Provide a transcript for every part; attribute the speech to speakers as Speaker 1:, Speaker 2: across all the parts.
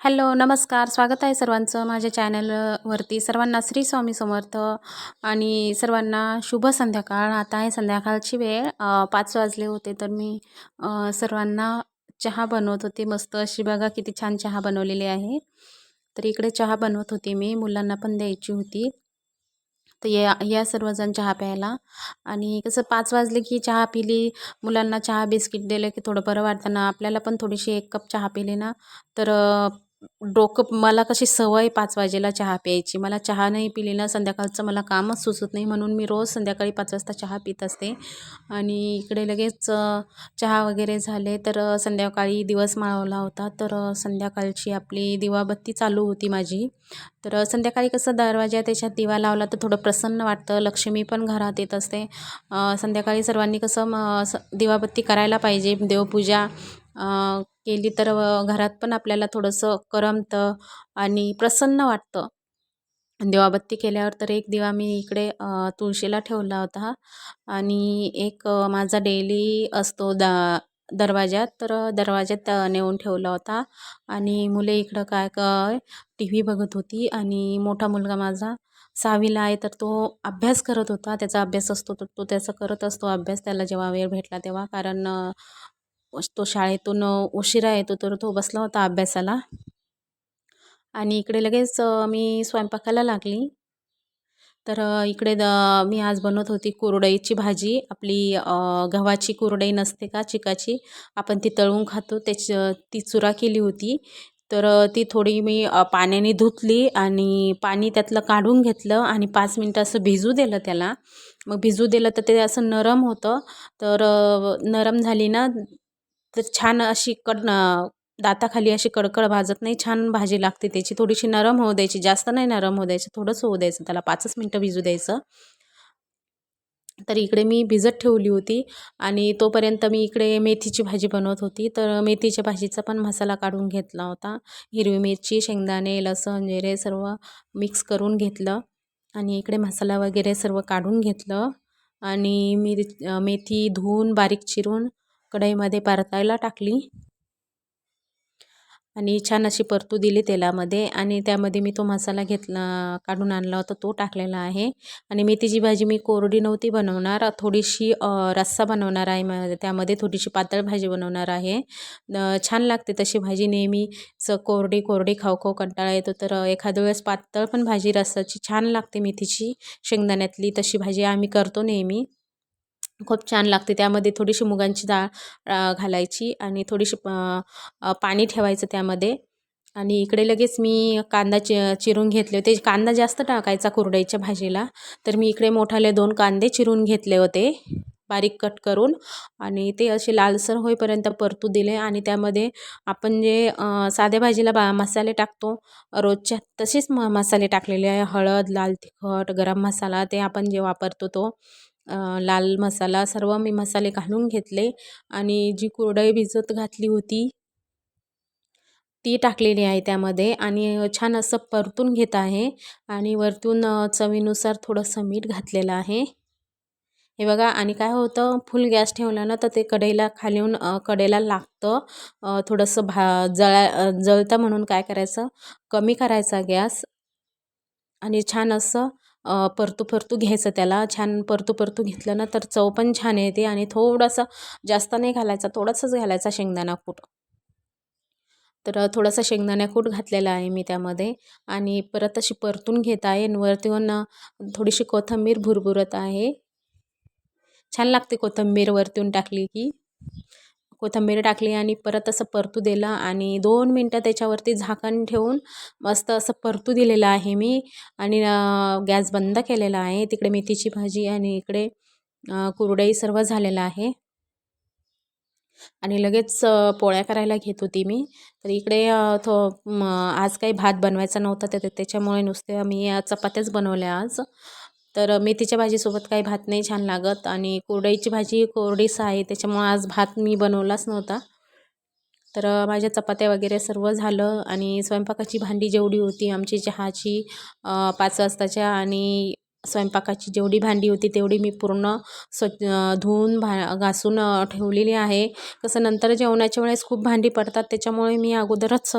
Speaker 1: Hello नमस्कार. स्वागत आहे सर्वांचं माझ्या चॅनलवरती सर्वांना श्री स्वामी समर्थ आणि सर्वांना शुभ संध्याकाळ. आता आहे संध्याकाळची वेळ. पाच वाजले होते तर मी सर्वांना चहा बनवत होते. मस्त अशी बघा किती छान चहा बनवलेली आहे. तर इकडे चहा बनवत होती मी. मुलांना पण द्यायची होती. तर या या सर्वजण चहा प्यायला. आणि कसं पाच वाजले की चहा पिली. मुलांना चहा बिस्किट दिलं की थोडं बरं वाटतं ना. आपल्याला पण थोडीशी एक कप चहा पिली ना. तर डोकं मला कशी सवय पाच वाजेला चहा प्यायची. मला चहा नाही पिली ना संध्याकाळचं मला कामच सुचत नाही. म्हणून मी रोज संध्याकाळी पाच वाजता चहा पित असते. आणि इकडे लगेच चहा वगैरे झाले तर संध्याकाळी दिवस माळवला होता. तर संध्याकाळची आपली दिवाबत्ती चालू होती माझी. तर संध्याकाळी कसं दरवाजा त्याच्यात दिवा लावला तर थोडं प्रसन्न वाटतं. लक्ष्मी पण घरात येत असते. संध्याकाळी सर्वांनी कसं म दिवाबत्ती करायला पाहिजे. देवपूजा केली तर घरात पण आपल्याला थोडंसं करमतं आणि प्रसन्न वाटतं. दिवाबत्ती केल्यावर तर एक दिवा मी इकडे तुळशीला ठेवला होता आणि एक माझा डेली असतो दा दरवाज्यात तर दरवाज्यात दरवाजात नेऊन ठेवला होता आणि मुले इकडं काय काय टी व्ही बघत होती आणि मोठा मुलगा माझा सहावीला आहे तर तो अभ्यास करत होता. त्याचा अभ्यास असतो तर तो त्याचा करत असतो अभ्यास. त्याला जेव्हा वेळ भेटला तेव्हा कारण तो शाळेतून उशिरा येतो तर तो बसला होता अभ्यासाला. आणि इकडे लगेच मी स्वयंपाकाला लागली. तर इकडे द मी आज बनवत होती कुरडईची भाजी. आपली गव्हाची कुरडई नसते का चिकाची आपण ती तळून खातो. त्याची ती चुरा केली होती. तर ती थोडी मी पाण्याने धुतली आणि पाणी त्यातलं काढून घेतलं आणि पाच मिनटं असं भिजू दिलं त्याला. मग भिजू दिलं तर ते असं नरम होतं. तर नरम झाली ना तर छान अशी कड दाताखाली अशी कडकड भाजत नाही छान भाजी लागते त्याची. थोडीशी नरम होऊ द्यायची जास्त नाही नरम होऊ द्यायची थोडंसं होऊ द्यायचं त्याला पाचच मिनटं भिजू द्यायचं. तर इकडे मी भिजत ठेवली होती आणि तोपर्यंत मी इकडे मेथीची भाजी बनवत होती. तर मेथीच्या भाजीचा पण मसाला काढून घेतला होता. हिरवी मिरची शेंगदाणे लसण जिरे सर्व मिक्स करून घेतलं आणि इकडे मसाला वगैरे सर्व काढून घेतलं आणि मिर मेथी धुवून बारीक चिरून कढईमध्ये परतायला टाकली. आणि छान अशी परतू दिली तेलामध्ये. आणि त्यामध्ये मी तो मसाला घेतला काढून आणला होता तो टाकलेला आहे. आणि मेथीची भाजी मी कोरडी नव्हती बनवणार थोडीशी रस्सा बनवणार आहे. त्यामध्ये थोडीशी पातळ भाजी बनवणार आहे. छान लागते तशी भाजी. नेहमी स कोरडी कोरडी खाऊ खाऊ कंटाळा येतो. तर एखाद्या वेळेस पातळ पण भाजी रस्साची छान लागते मेथीची. शेंगदाण्यातली तशी भाजी आम्ही करतो नेहमी. खूप छान लागते. त्यामध्ये थोडीशी मुगांची डाळ घालायची आणि थोडीशी पाणी ठेवायचं त्यामध्ये. आणि इकडे लगेच मी कांदा चि चिरून घेतले होते. कांदा जास्त टाकायचा कुरडईच्या भाजीला. तर मी इकडे मोठाले दोन कांदे चिरून घेतले होते. बारीक कट करून. आणि ते असे लालसर होईपर्यंत परतू दिले. आणि त्यामध्ये आपण जे साध्या भाजीला बा मसाले टाकतो रोजच्या तसेच म मसाले टाकलेले आहे. हळद लाल तिखट गरम मसाला ते आपण जे वापरतो तो. लाल मसाला सर्व मी मसाले घालून घेतले आणि जी कुरडई भिजत घातली होती ती टाकलेली आहे त्यामध्ये आणि छान असं परतून घेत आहे आणि वरतून चवीनुसार थोडंसं मीठ घातलेलं आहे. हे बघा आणि काय होतं फुल गॅस ठेवला ना तर ते कढईला खालीहून येऊन कढईला लागतं. थोडंसं भा जळा जळतं म्हणून काय करायचं कमी करायचा गॅस आणि छान असं परतू परतू घ्यायचं त्याला. छान परतू परतू घेतलं ना तर चव पण छान येते आणि थोडासा जास्त नाही घालायचा थोडासाच घालायचा शेंगदाणा कूट. तर थोडासा शेंगदाणा कूट घातलेला आहे मी त्यामध्ये आणि परत अशी परतून घेत आहे. आणि वरतून थोडीशी कोथिंबीर भुरभुरत आहे. छान लागते कोथिंबीर वरतून टाकली की. कोथंबीर टाकली आणि परत असं परतू दिलं आणि दोन मिनटं त्याच्यावरती झाकण ठेवून मस्त असं परतू दिलेलं आहे मी आणि गॅस बंद केलेला आहे. तिकडे मेथीची भाजी आणि इकडे कुरडई सर्व झालेलं आहे. आणि लगेच पोळ्या करायला घेत होती मी. तर इकडे थो आज काही भात बनवायचा नव्हता तर त्याच्यामुळे नुसते मी चपात्याच बनवल्या आज. तर मेथीच्या भाजीसोबत काही भात नाही छान लागत आणि कोरडईची भाजी कोरडीच आहे त्याच्यामुळे आज भात मी बनवलाच नव्हता. तर माझ्या चपात्या वगैरे सर्व झालं आणि स्वयंपाकाची भांडी जेवढी होती आमची चहाची पाच वाजताच्या आणि स्वयंपाकाची जेवढी भांडी होती तेवढी मी पूर्ण स्वच्छ धुवून भा घासून ठेवलेली आहे. कसं नंतर जेवणाच्या वेळेस खूप भांडी पडतात त्याच्यामुळे मी अगोदरच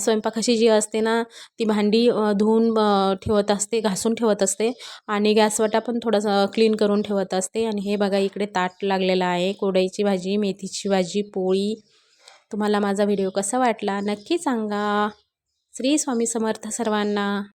Speaker 1: स्वयंपाकाची जी असते ना ती भांडी धुवून ठेवत असते घासून ठेवत असते आणि गॅसवटा पण थोडासा क्लीन करून ठेवत असते. आणि हे बघा इकडे ताट लागलेलं आहे कोडाईची भाजी मेथीची भाजी पोळी. तुम्हाला माझा व्हिडिओ कसा वाटला नक्की सांगा. श्री स्वामी समर्थ सर्वांना.